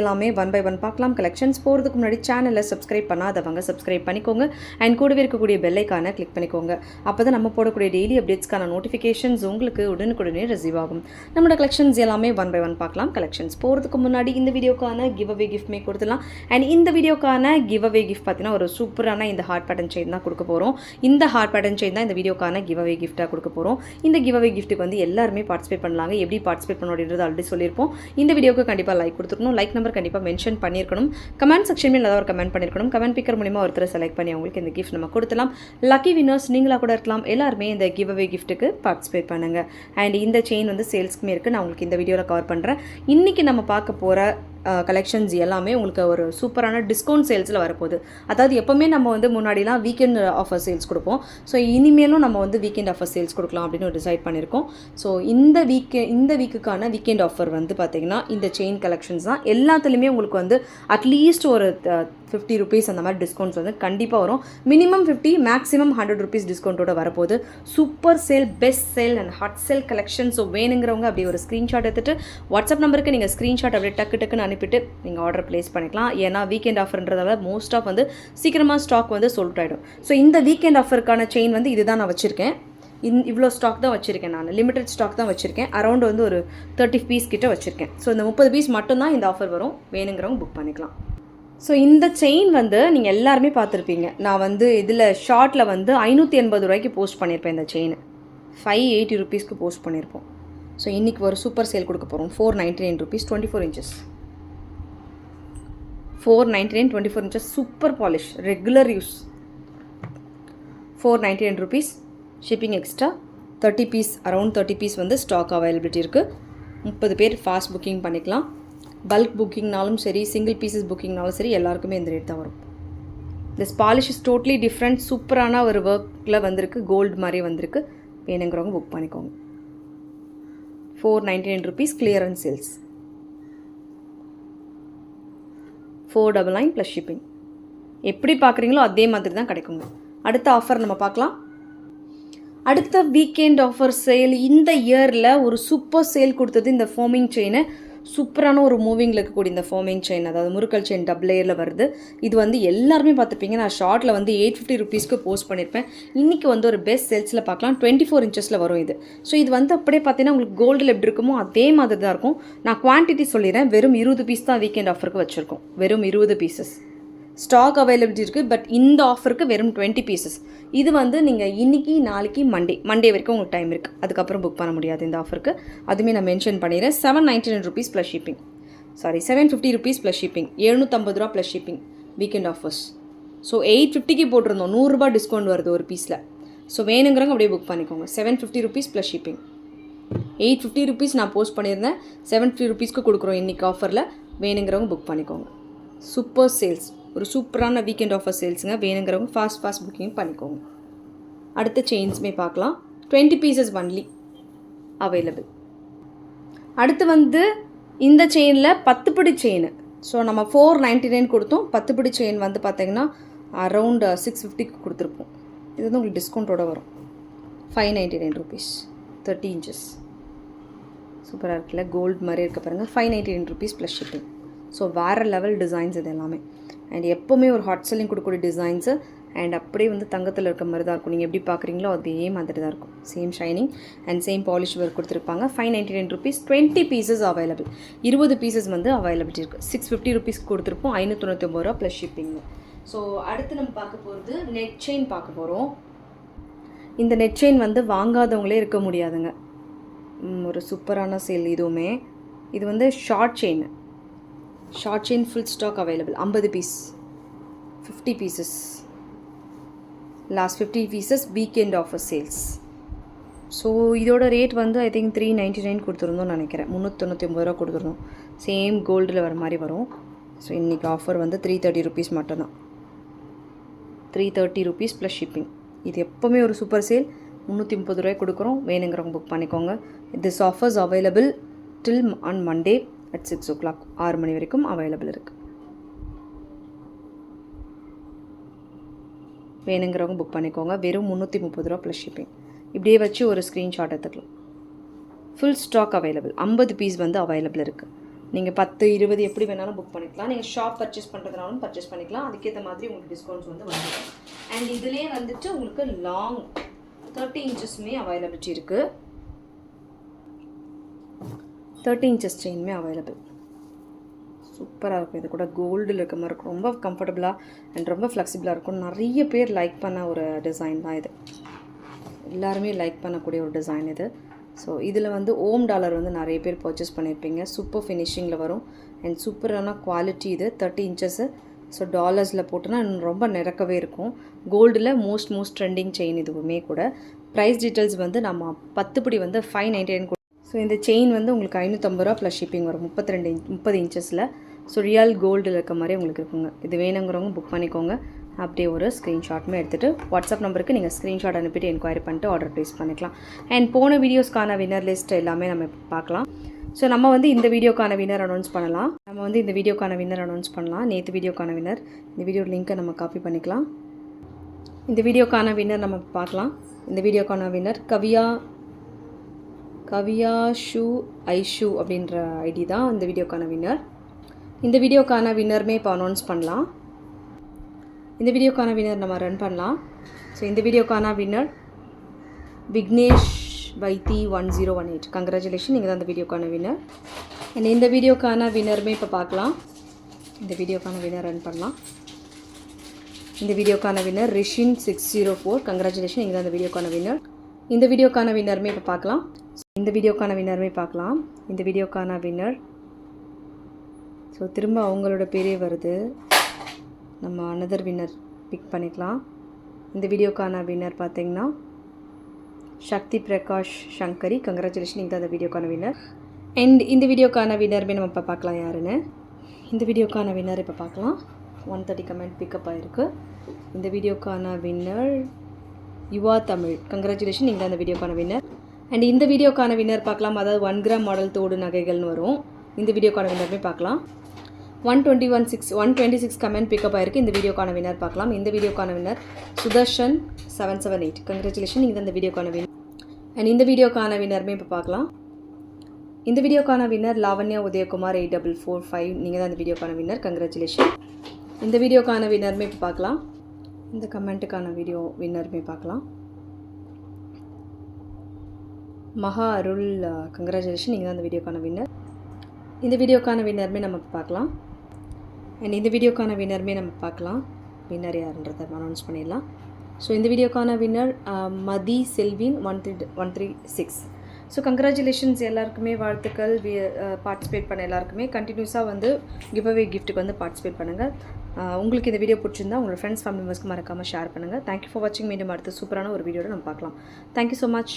எல்லாமே one by one பார்க்கலாம். Collections போகிறதுக்கு முன்னாடி சேனலை சப்ஸ்கிரைப் பண்ணாதவங்க சப்ஸ்கிரைப் பண்ணிக்கோங்க. அண்ட் கூடவே இருக்கக்கூடிய பெல்லைக்கான கிளிக் பண்ணிக்கோங்க. அப்போ தான் நம்ம போடக்கூடிய டெய்லி அப்டேட்ஸ்க்கான நோட்டிஃபிகேஷன்ஸ் உங்களுக்கு உடனுக்குடனே ரிசீவ் ஆகும். நம்மளோட கலெக்ஷன்ஸ் எல்லாமே ஒன் பை ஒன் பார்க்கலாம். கலெக்ஷன்ஸ் போகிறதுக்கு முன்னாடி இந்த வீடியோக்கான கிவ் அவே கிஃப்ட்மே கொடுத்துலாம் அண்ட் இந்த வீடியோக்கான கிவ் அவே கிஃப்ட் பார்த்தீங்கன்னா ஒரு சூப்பரான இந்த ஹார்ட் பேட்டன் செயின் தான் கொடுக்க போகிறோம் இந்த ஹார்ட் பேட்டன் செயின் தான் இந்த வீடியோக்கான கிவ் அவே கிஃப்ட்டாக கொடுக்க போகிறோம் இந்த கிவ் அவே கிஃப்ட்டுக்கு வந்து எல்லாருமே பார்ட்டிசிபேட் பண்ணலாங்க. எப்படி பார்ட்டிசிபேட் பண்ண அப்படின்றது ஆல்ரெடி சொல்லியிருப்போம். இந்த வீடியோக்கு கண்டிப்பாக லைக் கொடுத்துருக்கணும் லைக் நம்ம நம்பர் கண்டிப்பாக மென்ஷன் பண்ணியிருக்கணும். கமெண்ட் செக்ஷன்ல ஏதாவது ஒரு கமெண்ட் பண்ணியிருக்கணும். கமெண்ட் பிக்கர் மூலிமா ஒருத்தர் செலக்ட் பண்ணி அவங்களுக்கு இந்த கிஃப்ட் நம்ம கொடுத்தலாம் லக்கி வினர்ஸ் நீங்களாக கூட இருக்கலாம். எல்லாருமே இந்த கிவ் அவே கிஃப்ட்டுக்கு பார்ட்டிசிபேட் பண்ணுங்க. அண்ட் இந்த செயின் வந்து சேல்ஸ்க்குமே இருக்குது நான் உங்களுக்கு இந்த வீடியோவில் கவர் பண்ணுறேன் இன்றைக்கி நம்ம பார்க்க போகிற கலெக்ஷன்ஸ் எல்லாமே உங்களுக்கு ஒரு சூப்பரான டிஸ்கவுண்ட் சேல்ஸில் வரப்போகுது. அதாவது எப்போவுமே நம்ம வந்து முன்னாடிலாம் வீக்கெண்ட் ஆஃபர் சேல்ஸ் கொடுப்போம். ஸோ இனிமேலும் நம்ம வந்து வீக்கெண்ட் ஆஃபர் சேல்ஸ் கொடுக்கலாம் அப்படின்னு டிசைட் பண்ணியிருக்கோம். ஸோ இந்த வீக்கு இந்த வீக்குக்கான வீக்கெண்ட் ஆஃபர் வந்து பார்த்திங்கன்னா இந்த செயின் கலெக்ஷன்ஸ் தான். எல்லாத்துலேயுமே உங்களுக்கு வந்து அட்லீஸ்ட் ஒரு ஃபிஃப்டி ருபீஸ் அந்த மாதிரி டிஸ்கவுண்ட்ஸ் வந்து கண்டிப்பாக வரும். Minimum fifty maximum hundred rupees டிஸ்கவுண்ட்டோட வரப்போகுது. Super sale best sale and hot sale collection so வேணுங்கிறவங்க அப்படி ஒரு ஸ்க்ரீன்ஷாட் எடுத்துகிட்டு வாட்ஸ்அப் நம்பருக்கு நீங்கள் ஸ்க்ரீன்ஷாட் அப்படியே டக்கு டக்குன்னு அனுப்பிட்டு நீங்கள் ஆர்டர் ப்ளேஸ் பண்ணிக்கலாம். ஏன்னா வீக்கெண்ட் ஆஃபர்ன்றதால மோஸ்ட் ஆஃப் வந்து சீக்கிரமாக ஸ்டாக் வந்து sold ஆகிடும் ஸோ இந்த வீக்கெண்ட் ஆஃபருக்கான செயின் வந்து இதுதான் நான் வச்சுருக்கேன். இந் இவ்வளோ ஸ்டாக் தான் வச்சுருக்கேன் நான். லிமிடெட் ஸ்டாக் தான் வச்சுருக்கேன். அரௌண்ட் வந்து ஒரு தேர்ட்டி பீஸ் கிட்ட வச்சுருக்கேன். ஸோ இந்த முப்பது பீஸ் மட்டும்தான் இந்த ஆஃபர் வரும். வேணுங்கிறவங்க புக் பண்ணிக்கலாம். ஸோ இந்த செயின் வந்து நீங்கள் எல்லாருமே பார்த்துருப்பீங்க. நான் வந்து இதில் ஷார்ட்டில் வந்து ஐநூற்றி எண்பது ரூபாய்க்கு போஸ்ட் பண்ணியிருப்பேன் இந்த செயின் ஃபைவ் எயிட்டி ருபீஸ்க்கு போஸ்ட் பண்ணியிருப்போம் ஸோ இன்றைக்கி ஒரு சூப்பர் சேல் கொடுக்க போகிறோம் four ninety nine rupees twenty four inches four ninety nine twenty four inches super polish regular use four ninety nine rupees shipping extra thirty piece around thirty piece வந்து stock availability இருக்குது முப்பது பேர் fast booking பண்ணிக்கலாம். Bulk புக்கிங்னாலும் சரி single pieces புக்கிங்னாலும் சரி எல்லாருக்குமே இந்த ரேட் தான் வரும். This polish is totally different சூப்பரான ஒரு ஒர்க்கில் வந்திருக்கு கோல்டு மாதிரி வந்திருக்கு. வேணுங்கிறவங்க புக் பண்ணிக்கோங்க. Four ninety nine rupees clearance sales four double nine plus shipping எப்படி பார்க்குறீங்களோ அதே மாதிரி தான் கிடைக்குங்க. அடுத்த ஆஃபர் நம்ம பார்க்கலாம். அடுத்த வீக்கெண்ட் ஆஃபர் சேல் இந்த இயரில் ஒரு சூப்பர் சேல் கொடுத்தது இந்த ஃபோமிங் செயினை சூப்பரான ஒரு மூவிங்கில் இருக்கக்கூடிய இந்த ஃபோமிங் செயின் அதாவது முறுக்கல் செயின் டபுள் லேயரில் வருது. இது வந்து எல்லாருமே பார்த்துப்பீங்க. நான் ஷார்ட்டில் வந்து எயிட் ஃபிஃப்டி ருபீஸ்க்கு போஸ்ட் பண்ணியிருப்பேன் இன்றைக்கி வந்து ஒரு பெஸ்ட் செல்ஸில் பார்க்கலாம். டுவெண்ட்டி ஃபோர் இன்ச்சஸில் வரும் இது. ஸோ இது வந்து அப்படியே பார்த்தீங்கன்னா உங்களுக்கு கோல்டில் எப்படி இருக்குமோ அதே மாதிரி தான் இருக்கும். நான் குவான்டிட்டி சொல்லிடுறேன். வெறும் இருபது பீஸ் தான் வீக்கெண்ட் ஆஃபருக்கு வச்சுருக்கோம். வெறும் இருபது பீசஸ் ஸ்டாக் அவைலபிலிட்டி இருக்குது பட் இந்த ஆஃபருக்கு வெறும் டுவெண்ட்டி பீசஸ் இது வந்து நீங்கள் இன்னைக்கு நாளைக்கு மண்டே மண்டே வரைக்கும் உங்களுக்கு டைம் இருக்குது அதுக்கப்புறம் புக் பண்ண முடியாது இந்த ஆஃபருக்கு அதுவுமே நான் மென்ஷன் பண்ணிடுறேன். Seven ninety nine rupees plus shipping sorry seven fifty rupees plus shipping எழுநூற்றம்பது ரூபா plus shipping weekend offers so eight ஃபிஃப்டிக்கு போட்டிருந்தோம். நூறுரூபா டிஸ்கவுண்ட் வருது ஒரு பீஸில் ஸோ வேணுங்கிறவங்க அப்படியே புக் பண்ணிக்கோங்க. Seven fifty rupees plus shipping eight fifty rupees நான் போஸ்ட் பண்ணியிருந்தேன். செவன் ஃபிஃப்டி ருபீஸ்க்கு கொடுக்குறோம் இன்றைக்கி ஆஃபரில் வேணுங்கிறவங்க புக் பண்ணிக்கோங்க. சூப்பர் சேல்ஸ் ஒரு சூப்பரான வீக்கெண்ட் ஆஃபர் சேல்ஸுங்க வேணுங்கிறவங்க ஃபாஸ்ட் ஃபாஸ்ட் புக்கிங் பண்ணிக்கோங்க. அடுத்த செயின்ஸுமே பார்க்கலாம். டுவெண்ட்டி பீசஸ் ஒன்லி அவைலபிள் அடுத்து வந்து இந்த செயினில் பத்து பிடி செயின் ஸோ நம்ம ஃபோர் நைன்ட்டி நைன் கொடுத்தோம். பத்து பிடி செயின் வந்து பார்த்தீங்கன்னா அரவுண்ட் சிக்ஸ் ஃபிஃப்டிக்கு கொடுத்துருப்போம். இது வந்து உங்களுக்கு டிஸ்கவுண்ட்டோட வரும். Five ninety nine rupees thirty inches சூப்பராக இருக்குல்ல? கோல்டு மாதிரி இருக்க பாருங்கள் five ninety nine rupees plus shipping so வேறு லெவல் டிசைன்ஸ் இது எல்லாமே. அண்ட் எப்போவுமே ஒரு ஹாட் செல்லிங் கொடுக்கக்கூடிய டிசைன்ஸு அண்ட் அப்படியே வந்து தங்கத்தில் இருக்க மாதிரி தான் இருக்கும். நீங்கள் எப்படி பார்க்குறீங்களோ அதே மாதிரி தான் இருக்கும். Same shining and same polish work கொடுத்துருப்பாங்க. Five ninety nine rupees twenty pieces available இருபது பீசஸ் வந்து அவைலபிலிட்டி இருக்குது சிக்ஸ் ஃபிஃப்டி ருபீஸ் கொடுத்துருப்போம். ஐநூற்றி ரூபா ப்ளஸ் ஷிப்பிங் ஸோ அடுத்து நம்ம பார்க்க போகிறது நெட் செயின் பார்க்க போகிறோம் இந்த நெட் செயின் வந்து வாங்காதவங்களே இருக்க முடியாதுங்க. ஒரு சூப்பரான சேல் இதுவுமே இது வந்து short chain short chain full stock available ஐம்பது piece fifty pieces last fifty pieces weekend offer sales so இதோட ரேட் வந்து I think three ninety nine கொடுத்துருந்தோம்னு நினைக்கிறேன். முந்நூற்றி ஒம்பது ரூபா கொடுத்துருந்தோம். சேம் கோல்டில் வர மாதிரி வரும். ஸோ இன்றைக்கி ஆஃபர் வந்து த்ரீ தேர்ட்டி ருபீஸ் மட்டும்தான். Three thirty rupees plus shipping இது எப்போவுமே ஒரு சூப்பர் சேல் முந்நூற்றி முப்பது ரூபாய் கொடுக்குறோம். வேணுங்கிறவங்க புக் பண்ணிக்கோங்க. This offers available till on Monday at six o'clock ஆறு மணி வரைக்கும் அவைலபிள் இருக்குது வேணுங்கிறவங்க புக் பண்ணிக்கோங்க. வெறும் முந்நூற்றி முப்பது ரூபா ப்ளஸ் ஷிப்பிங் இப்படியே வச்சு ஒரு ஸ்க்ரீன்ஷாட் எடுத்துக்கலாம். ஃபுல் ஸ்டாக் அவைலபிள் ஐம்பது பீஸ் வந்து அவைலபிள் இருக்குது நீங்கள் பத்து இருபது எப்படி வேணாலும் புக் பண்ணிக்கலாம். நீங்கள் ஷாப் பர்ச்சேஸ் பண்ணுறதுனாலும் பர்ச்சேஸ் பண்ணிக்கலாம். அதுக்கேற்ற மாதிரி உங்களுக்கு டிஸ்கவுண்ட்ஸ் வந்து வந்துடும் அண்ட் இதுலேயே வந்துட்டு உங்களுக்கு லாங் தேர்ட்டி இன்ச்சஸுமே அவைலபிலிட்டி இருக்குது தேர்ட்டி இன்ச்சஸ் செயினுமே அவைலபிள் சூப்பராக இருக்கும். இது கூட கோல்டில் இருக்க மாதிரி இருக்கும். ரொம்ப கம்ஃபர்டபுளாக அண்ட் ரொம்ப ஃப்ளெக்சிபிளாக இருக்கும். நிறைய பேர் லைக் பண்ண ஒரு டிசைன் தான் இது. எல்லாருமே லைக் பண்ணக்கூடிய ஒரு டிசைன் இது. ஸோ இதில் வந்து ஓம் டாலர் வந்து நிறைய பேர் பர்ச்சேஸ் பண்ணியிருப்பீங்க சூப்பர் ஃபினிஷிங்கில் வரும். அண்ட் சூப்பரான குவாலிட்டி இது. தேர்ட்டி இன்ச்சஸ்ஸு ஸோ டாலர்ஸில் போட்டோன்னா இன்னும் ரொம்ப நிறக்கவே இருக்கும். கோல்டில் மோஸ்ட் மோஸ்ட் ட்ரெண்டிங் செயின் இதுவுமே கூட. ப்ரைஸ் டீட்டெயில்ஸ் வந்து நம்ம பத்துப்படி வந்து ஃபைவ் நைன்டி நைன் ஸோ இந்த செயின் வந்து உங்களுக்கு ஐநூற்றம்பது ரூபா ப்ளஸ் ஷிப்பிங் வரும். முப்பத்தி ரெண்டு இன்ச் முப்பது இன்ச்சஸில் சுழியால் கோல்டில் இருக்க மாதிரி உங்களுக்கு இருக்குங்க. இது வேணுங்கிறவங்க புக் பண்ணிக்கோங்க. அப்படியே ஒரு ஸ்க்ரீன்ஷாட்டுமே எடுத்துகிட்டு வாட்ஸ்அப் நம்பருக்கு நீங்கள் ஸ்க்ரீன்ஷாட் அனுப்பிட்டு என்கொயரி பண்ணிட்டு ஆர்டர் ப்ளேஸ் பண்ணிக்கலாம். அண்ட் போன வீடியோஸ்க்கான வின்னர் லிஸ்ட் எல்லாமே நம்ம பார்க்கலாம். ஸோ நம்ம வந்து இந்த வீடியோக்கான வின்னர் அனௌன்ஸ் பண்ணலாம். நம்ம வந்து இந்த வீடியோக்கான வின்னர் அனௌன்ஸ் பண்ணலாம். நேற்று வீடியோக்கான வின்னர் இந்த வீடியோ லிங்க்கை நம்ம காப்பி பண்ணிக்கலாம். இந்த வீடியோக்கான வின்னர் நம்ம பார்க்கலாம். இந்த வீடியோக்கான வின்னர் கவியா கவியா ஷூ ஐஷு அப்படின்ற ஐடி தான் இந்த வீடியோக்கான வின்னர் இந்த வீடியோக்கான வின்னருமே இப்போ அனௌன்ஸ் பண்ணலாம் இந்த வீடியோக்கான வின்னர் நம்ம ரன் பண்ணலாம் ஸோ இந்த வீடியோக்கான winner Vignesh Vaithi one zero one eight congratulation நீங்கள் தான் இந்த வீடியோக்கான வின்னர் அண்ட் இந்த வீடியோக்கான வின்னருமே இப்போ பார்க்கலாம் இந்த வீடியோக்கான வின்னர் ரன் பண்ணலாம் இந்த வீடியோக்கான winner Rishin six zero four congratulation நீங்கள் தான் இந்த வீடியோக்கான வின்னர் இந்த வீடியோக்கான வின்னருமே இப்போ பார்க்கலாம் இந்த வீடியோக்கான வின்னருமே பார்க்கலாம். இந்த வீடியோக்கான வின்னர். ஸோ திரும்ப அவங்களோட பேரே வருது. நம்ம அனதர் வின்னர் பிக் பண்ணிக்கலாம். இந்த வீடியோக்கான வின்னர் பார்த்தீங்கன்னா சக்தி பிரகாஷ் சங்கரி கங்க்ராச்சுலேஷன் நீங்கள் தான் வீடியோக்கான வின்னர் அண்ட் இந்த வீடியோக்கான வின்னருமே நம்ம இப்போ பார்க்கலாம் யாருன்னு. இந்த வீடியோக்கான வின்னர் இப்போ பார்க்கலாம். ஒன் தேர்ட்டி கமெண்ட் பிக்கப் ஆகிருக்கு இந்த வீடியோக்கான வின்னர் யுவா தமிழ். கங்க்ராச்சுலேஷன் நீங்கள் அந்த வீடியோக்கான வின்னர் அண்ட் இந்த வீடியோக்கான வின்னர் பார்க்கலாம். அதாவது ஒன் கிராம் மாடல் தோடு நகைகள்னு வரும். இந்த வீடியோக்கான வின்னருமே பார்க்கலாம். One twenty one six one twenty six comment pickup ஆயிருக்கு. இந்த வீடியோக்கான வின்னர் பார்க்கலாம். இந்த வீடியோக்கான winner Sudharshan seven seven eight congratulation நீங்கள் இந்த வீடியோக்கான வின்னர் அண்ட் இந்த வீடியோக்கான வின்னருமே இப்போ பார்க்கலாம். இந்த வீடியோக்கான winner Lavanya Udayakumar eight double four five நீங்கள் தான் இந்த வீடியோக்கான வின்னர் கங்க்ராச்சுலேஷன் இந்த வீடியோக்கான வின்னருமே இப்போ பார்க்கலாம். இந்த கமெண்ட்டுக்கான வீடியோ வின்னருமே பார்க்கலாம். மகா அருள் கங்க்ராச்சுலேஷன் நீங்கள் தான் இந்த வீடியோக்கான வின்னர் இந்த வீடியோக்கான வின்னருமே நம்ம பார்க்கலாம். அண்ட் இந்த வீடியோக்கான வின்னருமே நம்ம பார்க்கலாம். வின்னர் யாருன்றதை அனௌன்ஸ் பண்ணிடலாம். ஸோ இந்த வீடியோக்கான winner Mathi Selvin one three one three six so congratulations எல்லாருக்குமே வாழ்த்துக்கள். பார்ட்டிசிபேட் பண்ண எல்லாருக்குமே. கண்டினியூஸாக வந்து கிவ் அவே கிஃப்ட்டுக்கு வந்து பார்ட்டிசிபேட் பண்ணுங்கள் உங்களுக்கு இந்த வீடியோ பிடிச்சிருந்தா உங்களோட ஃப்ரெண்ட்ஸ் ஃபேமிலி மெம்பர்ஸ்க்கு மறக்காமல் ஷேர் பண்ணுங்கள் தேங்க்யூ ஃபார் வாட்சிங் மீண்டும் அடுத்த சூப்பரான ஒரு வீடியோட நம்ம பார்க்கலாம். Thank you so much